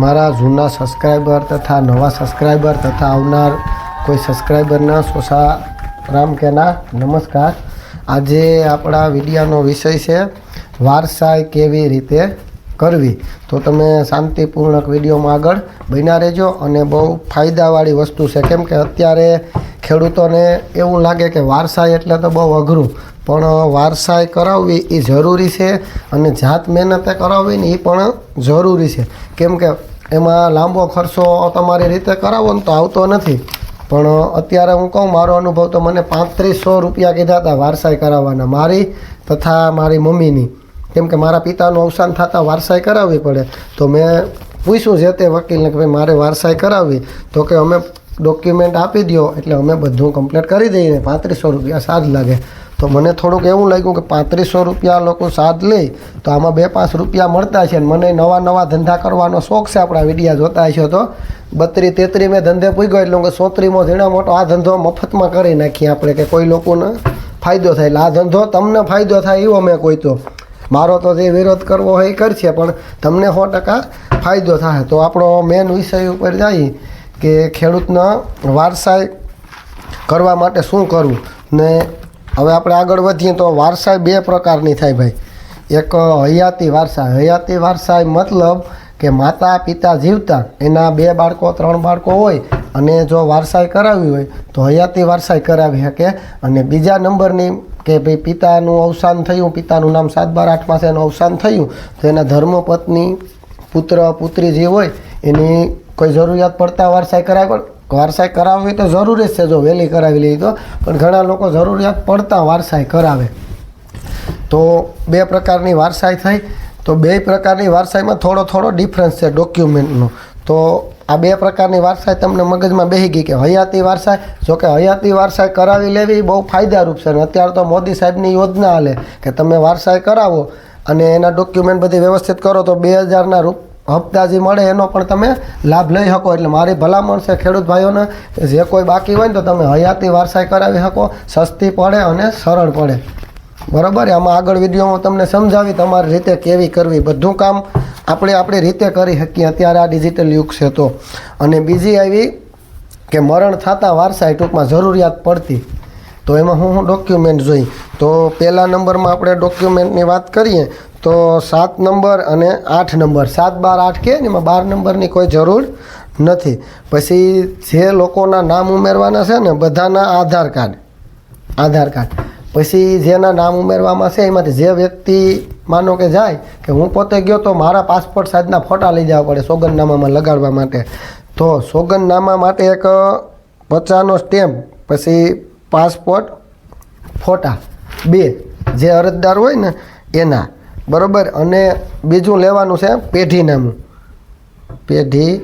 મારા જૂના સબસ્ક્રાઈબર તથા નવા સબસ્ક્રાઈબર તથા આવનાર કોઈ સબસ્ક્રાઈબરના સોસા રામ કેના, નમસ્કાર. આજે આપણા વિડીયાનો વિષય છે, વારસાઈ કેવી રીતે કરવી? તો તમે શાંતિપૂર્ણક વિડીયોમાં આગળ બન્યા રહેજો અને બહુ ફાયદાવાળી વસ્તુ છે. કેમ કે અત્યારે ખેડૂતોને એવું લાગે કે વારસાઈ એટલે તો બહુ અઘરું. પણ વારસાઈ કરાવવી એ જરૂરી છે અને જાત મહેનતે કરાવવી ને એ પણ જરૂરી છે. કેમ કે એમાં લાંબો ખર્ચો તમારી રીતે કરાવો ને તો આવતો નથી. પણ અત્યારે હું કહું, મારો અનુભવ તો મને પાંત્રીસો રૂપિયા કીધા હતા વારસાઈ કરાવવાના, મારી તથા મારી મમ્મીની. કેમ કે મારા પિતાનું અવસાન થતાં વારસાઈ કરાવવી પડે. તો મેં પૂછ્યું છે તે વકીલને કે ભાઈ, મારે વારસાઈ કરાવવી. તો કે અમે ડોક્યુમેન્ટ આપી દો એટલે અમે બધું કમ્પ્લીટ કરી દઈએ. પાંત્રીસો રૂપિયા સાજ લાગે. તો મને થોડુંક એવું લાગ્યું કે પાંત્રીસો રૂપિયા લોકો સાથ લે તો આમાં બે પાંચ રૂપિયા મળતા છે અને મને નવા નવા ધંધા કરવાનો શોખ છે આપણા વિડીયા જોતા હશો તો. બત્રી તેત્રી મેં ધંધે પૂગ્યો એટલે હું કે સોત્રીમાં ઝીણા મોટો આ ધંધો મફતમાં કરી નાખીએ આપણે કે કોઈ લોકોને ફાયદો થાય. એટલે આ ધંધો તમને ફાયદો થાય એવો મેં કોઈ તો. મારો તો જે વિરોધ કરવો હોય એ કરશે, પણ તમને સો ટકા ફાયદો થાય. તો આપણો મેન વિષય ઉપર જઈએ કે ખેડૂતના વારસાઈ કરવા માટે શું કરવું ને હવે આપણે આગળ વધીએ તો વારસાઈ બે પ્રકારની થાય ભાઈ. એક હયાતી વારસા હયાતી વારસાઈ મતલબ કે માતા પિતા જીવતા, એના બે બાળકો, ત્રણ બાળકો હોય અને જો વારસાઈ કરાવી હોય, તો હયાતી વારસાઈ કરાવી શકે. અને બીજા નંબરની કે ભાઈ પિતાનું અવસાન થયું, પિતાનું નામ સાત બાર આઠ માસે એનું અવસાન થયું, તો એના ધર્મપત્ની પુત્ર, પુત્રી જે હોય, એની કોઈ જરૂરિયાત પડતા વારસાઈ કરાવી વારસાઈ કરાવવી તો જરૂરી જ છે. જો વહેલી કરાવી લઈએ તો. પણ ઘણા લોકો જરૂરિયાત પડતા વારસાઈ કરાવે. તો બે પ્રકારની વારસાઈ થઈ. તો બે પ્રકારની વારસાઈમાં થોડો થોડો ડિફરન્સ છે ડોક્યુમેન્ટનો તો આ બે પ્રકારની વારસાઈ તમને મગજમાં બેસી ગઈ કે હયાતી વારસાઈ. જો કે હયાતી વારસાઈ કરાવી લેવી બહુ ફાયદારૂપ છે. અત્યારે તો મોદી સાહેબની યોજના હાલે કે તમે વારસાઈ કરાવો અને એના ડોક્યુમેન્ટ બધી વ્યવસ્થિત કરો તો બે હજારના રૂપ હપ્તા જે મળે એનો પણ તમે લાભ લઈ શકો. એટલે મારી ભલામણ છે ખેડૂત ભાઈઓને, જે કોઈ બાકી હોય ને તો તમે હયાતી વારસાઈ કરાવી શકો, સસ્તી પડે અને સરળ પડે. બરાબર? આમાં આગળ વિડીયોમાં તમને સમજાવી તમારી રીતે કેવી કરવી. બધું કામ આપણે આપણી રીતે કરી શકીએ. અત્યારે આ ડિજિટલ યુગ છે તો. અને બીજી આવી કે મરણ થતાં વારસાઈ ટૂંકમાં જરૂરિયાત પડતી. તો એમાં હું હું ડોક્યુમેન્ટ જોઈ. તો પહેલા નંબરમાં આપણે ડોક્યુમેન્ટની વાત કરીએ તો સાત નંબર અને આઠ નંબર. સાત, બાર, આઠ કે એમાં બાર નંબરની કોઈ જરૂર નથી. પછી જે લોકોના નામ ઉમેરવાના છે ને બધાના આધાર કાર્ડ. આધાર કાર્ડ. પછી જેના નામ ઉમેરવામાં છે એમાંથી જે વ્યક્તિ માનો કે જાય કે હું પોતે ગયો તો મારા પાસપોર્ટ સાઇઝના ફોટા લઈ જવા પડે સોગંદનામામાં લગાડવા માટે. તો સોગંદનામા માટે એક પચાનો સ્ટેમ્પ, પછી પાસપોર્ટ, ફોટા. બે. જે અરજદાર હોય ને એના. બરાબર? અને બીજું લેવાનું છે પેઢીનામું. પેઢી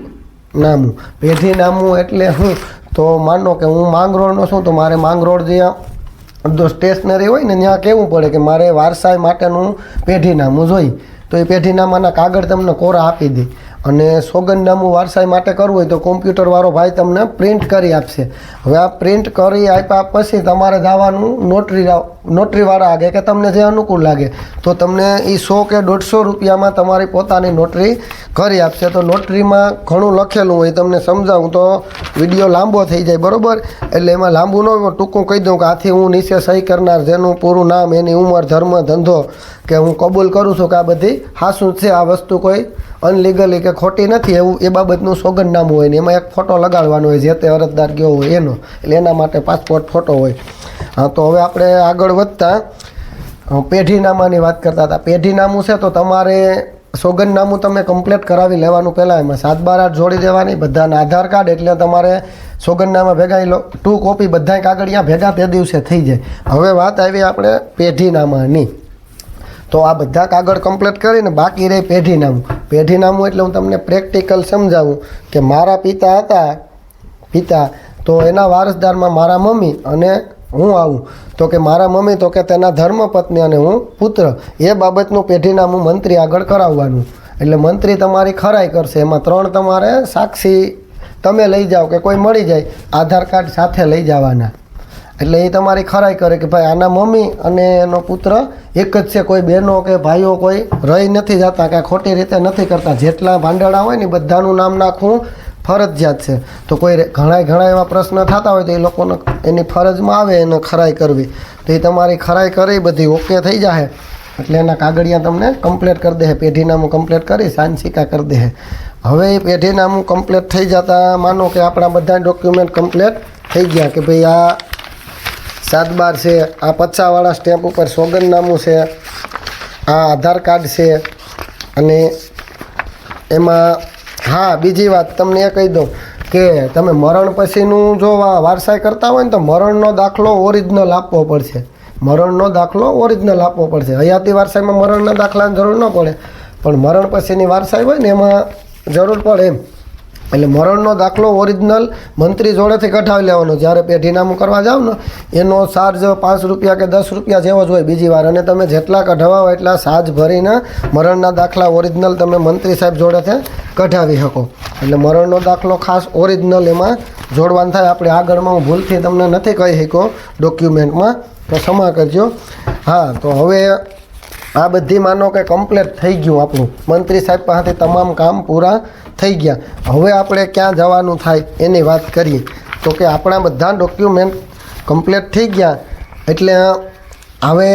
નામું પેઢી નામું એટલે હું, તો માનો કે હું માંગરોળનો છું, તો મારે માંગરોળ જ્યાં જો સ્ટેશનરી હોય ને, ત્યાં કહેવું પડે કે મારે વારસાઈ માટેનું પેઢીનામું જોઈ તો એ પેઢીનામાના કાગળ તમને કોરા આપી દે. અને સોગંદનામું વારસાઈ માટે કરવું હોય તો કોમ્પ્યુટરવાળો ભાઈ તમને પ્રિન્ટ કરી આપશે. હવે આ પ્રિન્ટ કરી આપ્યા પછી તમારે જવાનું નોટરી નોટરીવાળા આગે કે તમને જે અનુકૂળ લાગે, તો તમને એ સો કે દોઢસો રૂપિયામાં તમારી પોતાની નોટરી કરી આપશે. તો નોટરીમાં ઘણું લખેલું હોય, તમને સમજાવું તો વીડિયો લાંબો થઈ જાય, બરાબર? એટલે એમાં લાંબુ ન ટૂંકું કહી દઉં કે આથી હું નીચે સહી કરનાર, જેનું પૂરું નામ, એની ઉંમર, ધર્મ, ધંધો કે હું કબૂલ કરું છું કે આ બધી હાસું છે, આ વસ્તુ કોઈ અનલીગલી કે ખોટી નથી, એવું એ બાબતનું સોગંદનામું હોય ને એમાં એક ફોટો લગાડવાનો હોય, જે તે અરજદાર ગયો હોય એનો. એટલે એના માટે પાસપોર્ટ ફોટો હોય. હા, તો હવે આપણે આગળ વધતા. પેઢીનામાની વાત કરતા હતા. પેઢીનામું છે તો તમારે સોગંદનામું તમે કમ્પ્લીટ કરાવી લેવાનું પહેલાં એમાં. સાત બાર આઠ જોડી દેવાની, બધાના આધાર કાર્ડ, એટલે તમારે સોગંદનામા ભેગા લો. ટુ કોપી બધાય કાગળિયા ભેગા તે દિવસે થઈ જાય. હવે વાત આવી આપણે પેઢીનામાની. તો આ બધા કાગળ કમ્પ્લીટ કરીને બાકી રહી પેઢીનામું. પેઢીનામું એટલે હું તમને પ્રેક્ટિકલ સમજાવું કે મારા પિતા હતા, પિતા, તો એના વારસદારમાં મારા મમ્મી અને હું આવું. તો કે મારા મમ્મી તો કે તેના ધર્મપત્ની અને હું પુત્ર. એ બાબતનું પેઢીનામું મંત્રી આગળ કરાવવાનું. એટલે મંત્રી તમારી ખરાઈ કરશે. એમાં ત્રણ તમારે સાક્ષી તમે લઈ જાઓ કે કોઈ મળી જાય, આધાર કાર્ડ સાથે લઈ જવાના. એટલે એ તમારી ખરાઈ કરે કે ભાઈ આના મમ્મી અને એનો પુત્ર એક જ છે, કોઈ બહેનો કે ભાઈઓ કોઈ રહી નથી જતા કે ખોટી રીતે નથી કરતા. જેટલા ભાંડેડા હોય ને બધાનું નામ નાખવું ફરજિયાત છે. તો કોઈ ઘણા ઘણા એવા પ્રશ્ન થતા હોય તો એ લોકોને એની ફરજમાં આવે એને ખરાઈ કરવી. તો એ તમારી ખરાઈ કરી બધી ઓકે થઈ જાય એટલે એના કાગળિયા તમને કમ્પ્લીટ કરી દે પેઢીનામું કમ્પ્લીટ કરી સાંસિકા કરી દે હવે એ પેઢીનામું કમ્પ્લીટ થઈ જતા માનો કે આપણા બધા ડોક્યુમેન્ટ કમ્પ્લીટ થઈ ગયા કે ભાઈ આ સાત બાર છે, આ પચાવાળા સ્ટેમ્પ ઉપર સોગંદનામું છે, આ આધાર કાર્ડ છે, અને એમાં, હા, બીજી વાત તમને એ કહી દઉં કે તમે મરણ પછીનું જો વારસાઈ કરતા હોય ને તો મરણનો દાખલો ઓરિજિનલ આપવો પડશે. મરણનો દાખલો ઓરિજિનલ આપવો પડશે. હયાતી વારસાઈમાં મરણના દાખલાની જરૂર ન પડે. પણ મરણ પછીની વારસાઈ હોય ને એમાં જરૂર પડે એમ. એટલે મરણનો દાખલો ઓરિજિનલ મંત્રી જોડેથી કઢાવી લેવાનો. જ્યારે પેઢીનામું કરવા જાવ ને, એનો ચાર્જ પાંચ રૂપિયા કે દસ રૂપિયા જેવો જ હોય બીજી વાર. અને તમે જેટલા કઢાવા હોય એટલા સાજ ભરીને મરણના દાખલા ઓરિજિનલ તમે મંત્રી સાહેબ જોડેથી કઢાવી શકો. એટલે મરણનો દાખલો ખાસ ઓરિજિનલ એમાં જોડવાનું થાય. આપણે આગળમાં હું ભૂલથી તમને નથી કહી શક્યો ડોક્યુમેન્ટમાં તો ક્ષમા કરજો. હા, તો હવે આ બધી માનો કે કમ્પ્લીટ થઈ ગયું આપણું. મંત્રી સાહેબ પાસેથી તમામ કામ પૂરા થઈ ગયા. હવે આપણે ક્યાં જવાનું થાય એની વાત કરીએ. તો કે આપણા બધા ડોક્યુમેન્ટ કમ્પ્લીટ થઈ ગયા. એટલે હવે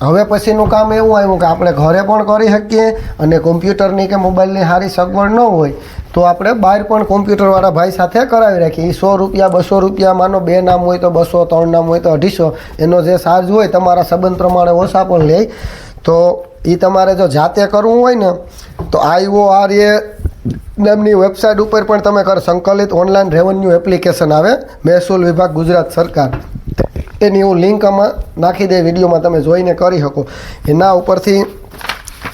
હવે પછીનું કામ એવું આવ્યું કે આપણે ઘરે પણ કરી શકીએ અને કોમ્પ્યુટરની કે મોબાઈલની સારી સગવડ ન હોય, તો આપણે બહાર પણ કોમ્પ્યુટરવાળા ભાઈ સાથે કરાવી રાખીએ. એ સો રૂપિયા, બસો રૂપિયા, માનો બે નામ હોય તો બસો, ત્રણ નામ હોય તો અઢીસો, એનો જે ચાર્જ હોય તમારા સંબંધ પ્રમાણે ઓછા પણ લે. તો એ તમારે જો જાતે કરવું હોય ને, તો આવ્યો આર એ નામની વેબસાઇટ ઉપર પણ તમે કરો સંકલિત ઓનલાઈન રેવન્યુ એપ્લિકેશન આવે, મહેસૂલ વિભાગ ગુજરાત સરકાર. એની હું લિંક આમાં નાખી દે, વિડીયોમાં તમે જોઈને કરી શકો. એના ઉપરથી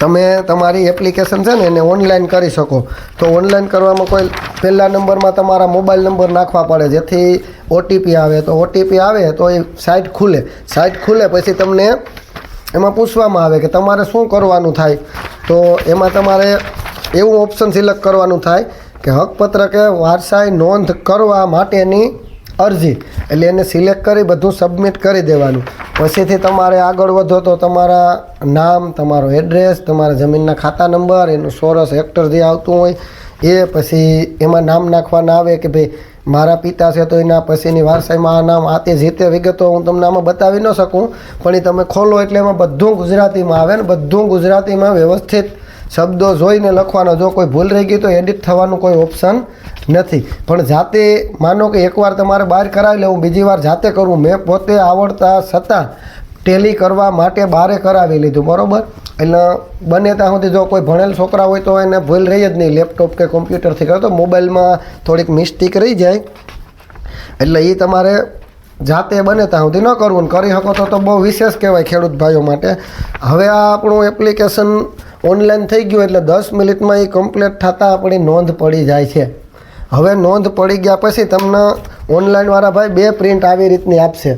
તમે તમારી એપ્લિકેશન છે ને એને ઓનલાઈન કરી શકો. તો ઓનલાઈન કરવામાં કોઈ પહેલા નંબરમાં તમારા મોબાઈલ નંબર નાખવા પડે, જેથી ઓટીપી આવે. તો ઓટીપી આવે તો એ સાઇટ ખુલે. સાઇટ ખુલે પછી તમને એમાં પૂછવામાં આવે કે તમારે શું કરવાનું થાય. તો એમાં તમારે એવું ઓપ્શન સિલેક્ટ કરવાનું થાય કે હકપત્રકે વારસાઈ નોંધ કરવા માટેની અરજી. એટલે એને સિલેક્ટ કરી બધું સબમિટ કરી દેવાનું. પછીથી તમારે આગળ વધો તો તમારા નામ, તમારો એડ્રેસ તમારા જમીનના ખાતા નંબર એનું સોરસ હેક્ટર જે આવતું હોય, એ પછી એમાં નામ નાખવાના આવે કે ભાઈ, મારા પિતા છે તો એના પછીની વારસાઈમાં આ નામ, આ તે જે તે વિગતો હું તમને આમાં બતાવી ન શકું. પણ એ તમે ખોલો એટલે એમાં બધું ગુજરાતીમાં આવે ને બધું ગુજરાતીમાં વ્યવસ્થિત શબ્દો જોઈને લખવાનો જો કોઈ ભૂલ રહી ગઈ તો એડિટ થવાનું કોઈ ઓપ્શન નથી. પણ જાતે માનો કે એકવાર તમારે બહાર કરાવી લેવું, બીજી વાર જાતે કરવું. મેં પોતે આવડતા છતાં ટેલી કરવા માટે બારે કરાવી લીધું, બરાબર? એટલે બને ત્યાં સુધી જો કોઈ ભણેલ છોકરા હોય તો એને ભૂલ રહી જ નહીં. લેપટોપ કે કોમ્પ્યુટરથી કરો તો મોબાઈલમાં થોડીક મિસ્ટેક રહી જાય. એટલે એ તમારે જાતે બને ત્યાં સુધી ન કરવું. કરી શકો તો બહુ વિશેષ કહેવાય ખેડૂત ભાઈઓ માટે. હવે આ આપણું એપ્લિકેશન ઓનલાઈન થઈ ગયું એટલે દસ મિનિટમાં એ કમ્પ્લીટ થતાં આપણી નોંધ પડી જાય છે. હવે નોંધ પડી ગયા પછી તમને ઓનલાઈનવાળા ભાઈ બે પ્રિન્ટ આવી રીતની આપશે.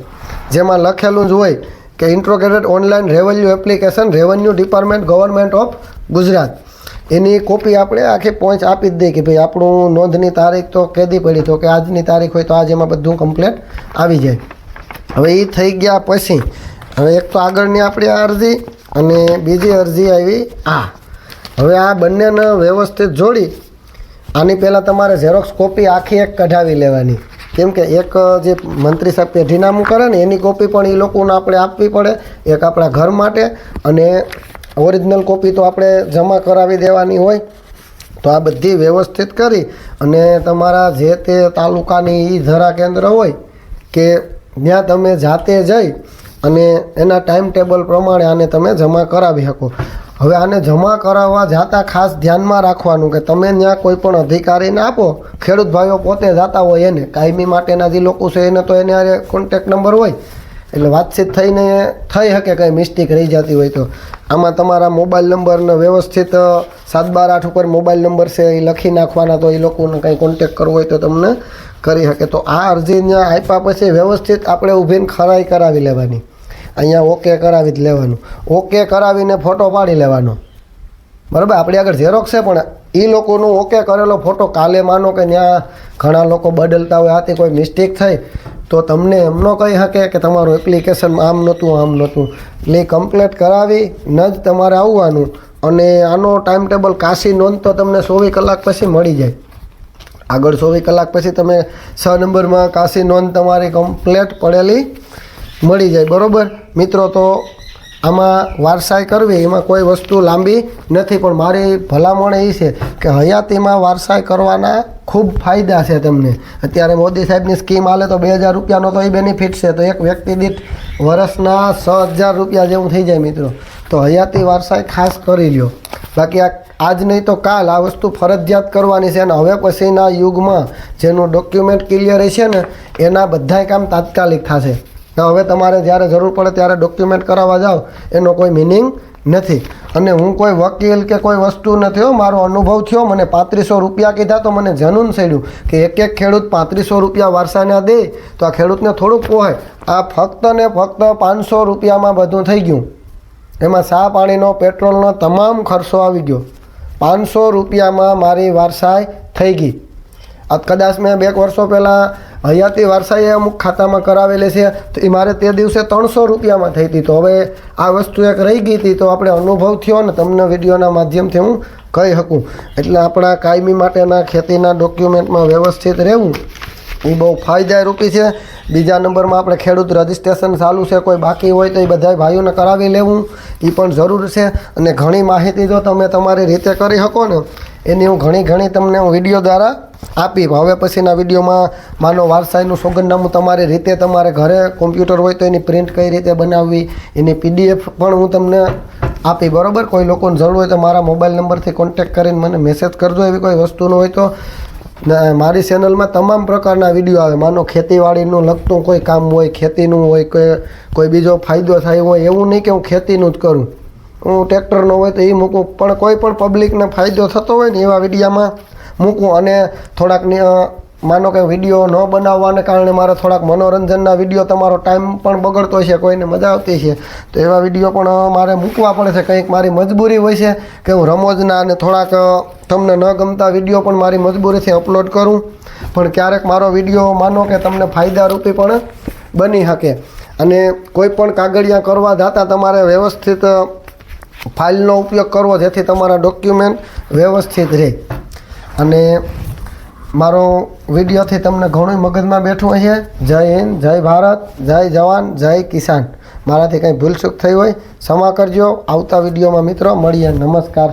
જેમાં લખેલું જ હોય કે interrogated online revenue application revenue department government of Gujarat. Any copy આપણે આખી પહોંચ આપી જ દઈએ કે ભાઈ આપણું નોંધની તારીખ તો કેદી પડી, તો કે આજની તારીખ હોય તો આજે એમાં બધું કમ્પ્લેટ આવી જાય. હવે એ થઈ ગયા પછી, હવે એક તો આગળની આપણી અરજી અને બીજી અરજી આવી. આ હવે આ બંનેને વ્યવસ્થિત જોડી આની પહેલાં તમારે ઝેરોક્સ કોપી આખી એક કઢાવી લેવાની. કેમ કે એક જે મંત્રી સાહેબ પેઢીનામું કરે ને એની કોપી પણ એ લોકોને આપણે આપવી પડે એક આપણા ઘર માટે. અને ઓરિજિનલ કોપી તો આપણે જમા કરાવી દેવાની હોય. તો આ બધી વ્યવસ્થિત કરી અને તમારા જે તે તાલુકાની ઈ ધરા કેન્દ્ર હોય કે જ્યાં તમે જાતે જઈ અને એના ટાઈમ ટેબલ પ્રમાણે આને તમે જમા કરાવી શકો. હવે આને જમા કરાવવા જાતા ખાસ ધ્યાનમાં રાખવાનું કે તમે ત્યાં કોઈ પણ અધિકારીને આપો, ખેડૂત ભાઈઓ પોતે જાતા હોય એને. કાયમી માટેના જે લોકો છે એને તો એને હારે કોન્ટેક નંબર હોય. એટલે વાતચીત થઈને થઈ શકે, કંઈ મિસ્ટેક રહી જતી હોય તો. આમાં તમારા મોબાઈલ નંબરને વ્યવસ્થિત સાત બાર આઠ ઉપર મોબાઈલ નંબર છે એ લખી નાખવાના તો એ લોકોને કંઈ કોન્ટેક કરવો હોય તો તમને કરી શકે. તો આ અરજી ત્યાં આપ્યા પછી વ્યવસ્થિત આપણે ઊભીને ખરાઈ કરાવી લેવાની. અહીંયા ઓકે કરાવી જ લેવાનું. ઓકે કરાવીને ફોટો પાડી લેવાનો. બરાબર? આપણી આગળ ઝેરોક્ષ છે, પણ એ લોકોનો ઓકે કરેલો ફોટો કાલે માનો કે ત્યાં ઘણા લોકો બદલતા હોય, આથી કોઈ મિસ્ટેક થઈ તો તમને એમ ન કહી શકે કે તમારું એપ્લિકેશન આમ નહોતું આમ નહોતું. એટલે કમ્પ્લેટ કરાવી, ન જ તમારે આવવાનું, અને આનો ટાઈમ ટેબલ કાશી નોંધ તો તમને ચોવીસ કલાક પછી મળી જાય. આગળ ચોવીસ કલાક પછી તમે છ નંબરમાં કાશી નોંધ તમારી કમ્પ્લેટ પડેલી. મળી જાય, બરાબર? મિત્રો, તો આમાં વારસાઈ કરવી, એમાં કોઈ વસ્તુ લાંબી નથી, પણ મારી ભલામણ એ છે કે હયાતીમાં વારસાઈ કરવાના ખૂબ ફાયદા છે તમને. અત્યારે મોદી સાહેબની સ્કીમ હાલે તો બે હજાર રૂપિયાનો તો એ બેનિફિટ છે, તો એક વ્યક્તિ દીઠ વર્ષના છ હજાર રૂપિયા જેવું થઈ જાય, મિત્રો. તો હયાતી વારસાઈ ખાસ કરી લ્યો. બાકી આ, આજ નહીં તો કાલ આ વસ્તુ ફરજિયાત કરવાની છે અને હવે પછીના યુગમાં જેનું ડોક્યુમેન્ટ ક્લિયર છે ને, એના બધાય કામ તાત્કાલિક થશે. તો હવે તમારે જ્યારે જરૂર પડે ત્યારે ડોક્યુમેન્ટ કરાવવા જાઓ. એનો કોઈ મિનિંગ નથી. અને હું કોઈ વકીલ કે કોઈ વસ્તુ નથી મારો અનુભવ થયો, મને પાંત્રીસો રૂપિયા કીધા તો મને જનૂન સડ્યું કે એક એક ખેડૂત પાંત્રીસો રૂપિયા વારસાના દે, તો આ ખેડૂતને થોડુંક પોહાય. આ ફક્ત ને ફક્ત પાંચસો રૂપિયામાં બધું થઈ ગયું. એમાં સા પાણીનો, પેટ્રોલનો તમામ ખર્ચો આવી ગયો. પાંચસો રૂપિયામાં મારી વારસાઈ થઈ ગઈ. કદાચ મેં બે વર્ષો પહેલાં હયાતી વારસાઈ અમુક ખાતામાં કરાવેલી છે, તો એ મારે તે દિવસે ત્રણસો રૂપિયામાં થઈ હતી. તો હવે આ વસ્તુ એક રહી ગઈ હતી, તો આપણે અનુભવ થયો ને તમને વિડીયોના માધ્યમથી હું કહી શકું. એટલે આપણા કાયમી માટેના ખેતીના ડોક્યુમેન્ટમાં વ્યવસ્થિત રહેવું, એ બહુ ફાયદારૂપી છે. બીજા નંબરમાં આપણે ખેડૂત રજિસ્ટ્રેશન ચાલુ છે, કોઈ બાકી હોય તો એ બધા ભાઈઓને કરાવી લેવું, એ પણ જરૂર છે. અને ઘણી માહિતી જો તમે તમારી રીતે કરી શકો ને એની હું ઘણી ઘણી તમને હું વીડિયો દ્વારા આપી. હવે પછીના વિડીયોમાં માનો વારસાઈનું સોગંદનામું તમારી રીતે તમારે ઘરે કોમ્પ્યુટર હોય તો એની પ્રિન્ટ કઈ રીતે બનાવવી, એની પીડીએફ પણ હું તમને આપી. બરાબર? કોઈ લોકોને જરૂર હોય તો મારા મોબાઈલ નંબરથી કોન્ટેક્ટ કરીને મને મેસેજ કરજો. એવી કોઈ વસ્તુનું હોય તો મારી ચેનલમાં તમામ પ્રકારના વીડિયો આવે. માનો ખેતીવાડીનું લગતું કોઈ કામ હોય, ખેતીનું હોય કે કોઈ બીજો ફાયદો થાય હોય, એવું નહીં કે હું ખેતીનું જ કરું. હું ટ્રેક્ટરનો હોય તો એ મૂકું. પણ કોઈ પણ પબ્લિકને ફાયદો થતો હોય ને એવા વિડીયામાં મૂકું. અને થોડાક માનો કે વીડિયો ન બનાવવાને કારણે મારે થોડાક મનોરંજનના વીડિયો તમારો ટાઈમ પણ બગડતો છે, કોઈને મજા આવતી છે. તો એવા વીડિયો પણ મારે મૂકવા પડે છે. કંઈક મારી મજબૂરી હોય છે કે હું રમોજના અને થોડાક તમને ન ગમતા વીડિયો પણ મારી મજબૂરીથી અપલોડ કરું. પણ ક્યારેક મારો વીડિયો, માનો કે તમને ફાયદારૂપી પણ બની શકે. અને કોઈ પણ કાગળિયા કરવા જતાં તમારે વ્યવસ્થિત ફાઇલનો ઉપયોગ કરવો જેથી તમારા ડોક્યુમેન્ટ વ્યવસ્થિત રહે. અને મારો વિડીયોથી તમને ઘણું મગજમાં બેઠું હશે. જય હિન્દ, જય ભારત, જય જવાન, જય કિસાન. મારાથી કંઈ ભૂલચૂક થઈ હોય, ક્ષમા કરજો. આવતા વિડીયોમાં મિત્રો, મળીએ. નમસ્કાર.